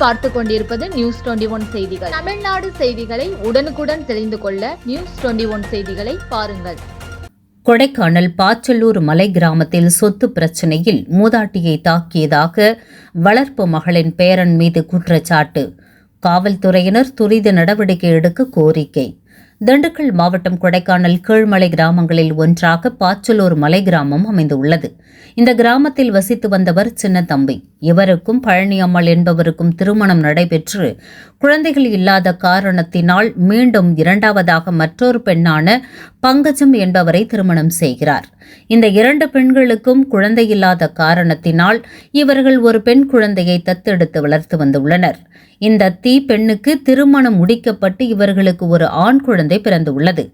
பார்த்து கொண்டிருப்பது news twenty one செய்திகள். தமிழ்நாடு செய்திகளை உடனுக்குடன் தெரிந்து கொள்ள நியூஸ் டுவெண்டி ஒன் செய்திகளை பாருங்கள். கொடைக்கானல் பாச்சல்லூர் மலை கிராமத்தில் சொத்து பிரச்சனையில் மூதாட்டியை தாக்கியதாக வளர்ப்பு மகளின் பேரன் மீது குற்றச்சாட்டு. காவல்துறையினர் துரித நடவடிக்கை எடுக்க கோரிக்கை. திண்டுக்கல் மாவட்டம் கொடைக்கானல் கீழ்மலை கிராமங்களில் ஒன்றாக பாச்சலூர் மலை கிராமம் அமைந்துள்ளது. இந்த கிராமத்தில் வசித்து வந்தவர் சின்னத்தம்பி. இவருக்கும் பழனியம்மாள் என்பவருக்கும் திருமணம் நடைபெற்று குழந்தைகள் இல்லாத காரணத்தினால் மீண்டும் இரண்டாவதாக மற்றொரு பெண்ணான பங்கஜம் என்பவரை திருமணம் செய்கிறார். இந்த இரண்டு பெண்களுக்கும் குழந்தை இல்லாத காரணத்தினால் இவர்கள் ஒரு பெண் குழந்தையை தத்தெடுத்து வளர்த்து வந்துள்ளனர். இந்த தீ பெண்ணுக்கு திருமணம் முடிக்கப்பட்டு இவர்களுக்கு ஒரு ஆண் குழந்தை பிறந்துள்ளது.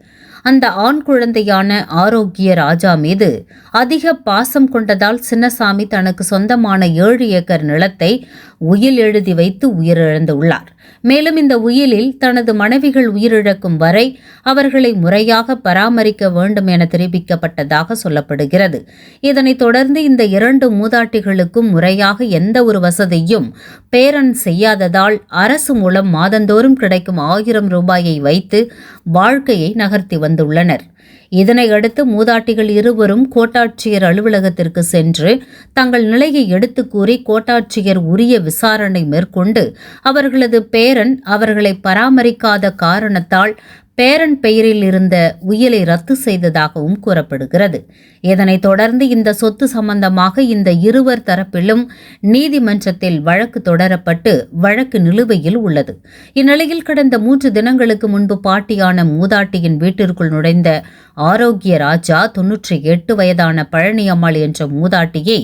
அந்த ஆண் குழந்தையான ஆரோக்கிய ராஜா மீது அதிக பாசம் கொண்டதால் சின்னசாமி தனக்கு சொந்தமான ஏழு ஏக்கர் நிலத்தை உயில் எழுதி வைத்து உயிரிழந்துள்ளார். மேலும் இந்த உயிலில் தனது மனைவிகள் உயிரிழக்கும் வரை அவர்களை முறையாக பராமரிக்க வேண்டும் என தெரிவிக்கப்பட்டதாக சொல்லப்படுகிறது. இதனைத் தொடர்ந்து இந்த இரண்டு மூதாட்டிகளுக்கும் முறையாக எந்த ஒரு வசதியும் பேரன் செய்யாததால் அரசு மூலம் மாதந்தோறும் கிடைக்கும் ஆயிரம் ரூபாயை வைத்து வாழ்க்கையை நகர்த்தி வந்துள்ளனர். இதனையடுத்து மூதாட்டிகள் இருவரும் கோட்டாட்சியர் அலுவலகத்திற்கு சென்று தங்கள் நிலையை எடுத்து கூறி கோட்டாட்சியர் உரிய விசாரணை மேற்கொண்டு அவர்களது பேரன் அவர்களை பராமரிக்காத காரணத்தால் பேரன் பெயரில் இருந்த உயிலை ரத்து செய்ததாகவும் கூறப்படுகிறது. இதனைத் தொடர்ந்து இந்த சொத்து சம்பந்தமாக இந்த இருவர் தரப்பிலும் நீதிமன்றத்தில் வழக்கு தொடரப்பட்டு வழக்கு நிலுவையில் உள்ளது. இந்நிலையில் கடந்த மூன்று தினங்களுக்கு முன்பு பாட்டியான மூதாட்டியின் வீட்டிற்குள் நுழைந்த ஆரோக்கிய ராஜா தொன்னூற்றி எட்டு வயதான பழனியம்மாள் என்ற மூதாட்டியை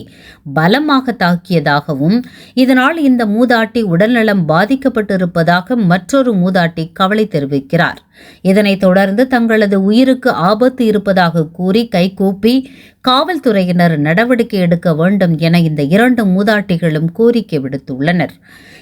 பலமாக தாக்கியதாகவும் இதனால் இந்த மூதாட்டி உடல்நலம் பாதிக்கப்பட்டிருப்பதாக மற்றொரு மூதாட்டி கவலை தெரிவிக்கிறார். இதனைத் தொடர்ந்து தங்களது உயிருக்கு ஆபத்து இருப்பதாக கூறி கைகூப்பி காவல்துறையினர் நடவடிக்கை எடுக்க வேண்டும் என இந்த இரண்டு மூதாட்டிகளும் கோரிக்கை விடுத்துள்ளனர்.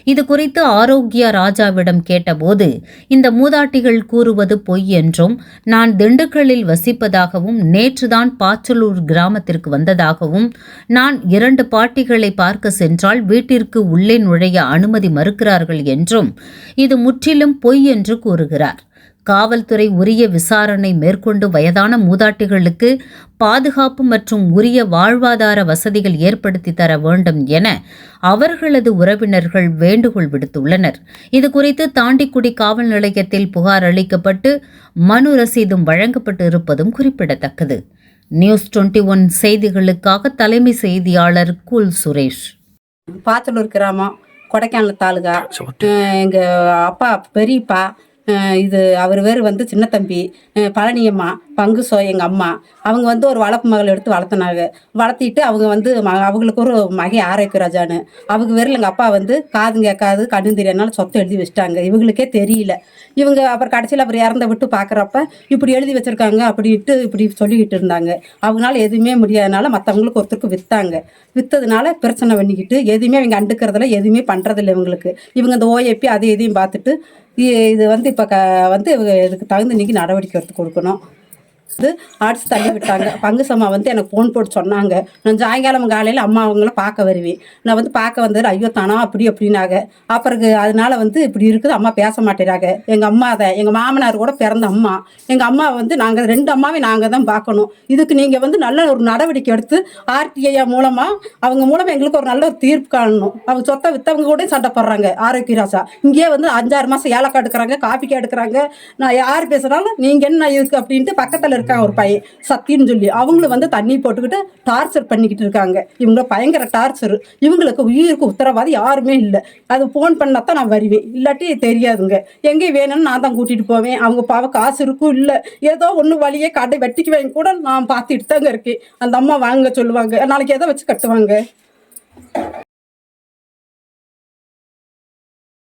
இது குறித்து ஆரோக்கியா ராஜாவிடம் கேட்டபோது இந்த மூதாட்டிகள் கூறுவது பொய் என்றும் நான் திண்டுக்கல்லில் வசிப்பதாகவும் நேற்றுதான் பாச்சலூர் கிராமத்திற்கு வந்ததாகவும் நான் இரண்டு பாட்டிகளை பார்க்க சென்றால் வீட்டிற்கு உள்ளே நுழைய அனுமதி மறுக்கிறார்கள் என்றும் இது முற்றிலும் பொய் என்று கூறுகிறார். காவல்துறை உரிய விசாரணை மேற்கொண்டு வயதான மூதாட்டிகளுக்கு பாதுகாப்பு மற்றும் உரிய வாழ்வாதார வசதிகள் ஏற்படுத்தி தர வேண்டும் என அவர்களது உறவினர்கள் வேண்டுகோள் விடுத்துள்ளனர். இதுகுறித்து தாண்டிக்குடி காவல் நிலையத்தில் புகார் அளிக்கப்பட்டு மனு ரசீதும் வழங்கப்பட்டு இருப்பதும் குறிப்பிடத்தக்கது. நியூஸ் டுவெண்ட்டி ஒன் செய்திகளுக்காக தலைமை செய்தியாளர் குல் சுரேஷ். பாத்தலூர் கிராமம் கொடைக்கானல் தாலுகா அஹ் எங்க அப்பா பெரியப்பா இது அவர் வேறு வந்து சின்ன தம்பி பழனியம்மா. பங்கு சோ எங்கள் அம்மா. அவங்க வந்து ஒரு வளர்ப்பு மகள் எடுத்து வளர்த்துனாங்க. வளர்த்திட்டு அவங்க வந்து ம அவங்களுக்கு ஒரு மகை ஆரோக்கிய ராஜான்னு. அவங்க வெறும் எங்கள் அப்பா வந்து காதும் கேட்காது கண்ணும் தெரியாதனால சொத்தை எழுதி வச்சுட்டாங்க. இவங்களுக்கே தெரியல. இவங்க அப்புறம் கடைசியில் அப்புறம் இறந்த விட்டு பார்க்குறப்ப இப்படி எழுதி வச்சிருக்காங்க அப்படின்ட்டு இப்படி சொல்லிக்கிட்டு இருந்தாங்க. அவங்களால எதுவுமே முடியாதனால மற்றவங்களுக்கு ஒருத்தருக்கு விற்றாங்க விற்றதுனால பிரச்சனை பண்ணிக்கிட்டு எதுவுமே அவங்க அண்டுக்கிறதுல எதுவுமே பண்ணுறதில்ல இவங்களுக்கு. இவங்க இந்த ஓஏபி அதை எதையும் பார்த்துட்டு இது வந்து இப்போ க வந்து இதுக்கு தகுந்த இன்னைக்கு நடவடிக்கை எடுத்து கொடுக்கணும். வந்து ஆர்ட்ஸ் தள்ளி விட்டாங்க. பங்கு சம்மா வந்து எனக்கு ஃபோன் போட்டு சொன்னாங்க. நான் சாயங்காலம் காலையில் அம்மா அவங்கள பார்க்க வருவேன். நான் வந்து பார்க்க வந்தது ஐயோ தானா? அப்படி அப்படின்னாங்க. அப்புறம் அதனால வந்து இப்படி இருக்குது அம்மா பேச மாட்டேறாங்க. எங்கள் அம்மா அதை எங்கள் மாமனார் கூட பிறந்த அம்மா. எங்கள் அம்மா வந்து நாங்கள் ரெண்டு அம்மாவே நாங்கள் தான் பார்க்கணும். இதுக்கு நீங்கள் வந்து நல்ல ஒரு நடவடிக்கை எடுத்து ஆர்டிஐ மூலமாக அவங்க மூலமாக எங்களுக்கு ஒரு நல்ல ஒரு தீர்ப்பு காணணும். அவங்க சொத்தை விற்றவங்க கூட சண்டை போடுறாங்க ஆரோக்கிய ராசா இங்கேயே வந்து அஞ்சாறு மாதம் ஏலக்காய் எடுக்கிறாங்க காப்பிக்காய் எடுக்கிறாங்க. நான் யார் பேசுகிறாலும் நீங்கள் என்ன இதுக்கு? அப்படின்ட்டு பக்கத்தில் இருக்காங்க ஒரு பையன் சத்தின்னு சொல்லி. அவங்களும் வந்து தண்ணி போட்டுக்கிட்டு டார்ச்சர் பண்ணிக்கிட்டு இருக்காங்க. இவங்க பயங்கர டார்ச்சர் இவங்களுக்கு உயிருக்கு உத்தரவாதி யாருமே இல்லை. அது ஃபோன் பண்ணா தான் நான் வருவேன். இல்லாட்டி தெரியாதுங்க. எங்கே வேணும்னு நான் தான் கூட்டிகிட்டு போவேன். அவங்க பாவ காசு இருக்கும் இல்லை. ஏதோ ஒன்று வழியே கடை வெட்டிக்கு வாங்கி கூட நான் பார்த்துட்டு தாங்க இருக்கேன். அந்த அம்மா வாங்க சொல்லுவாங்க. நாளைக்கு எதை வச்சு கட்டுவாங்க?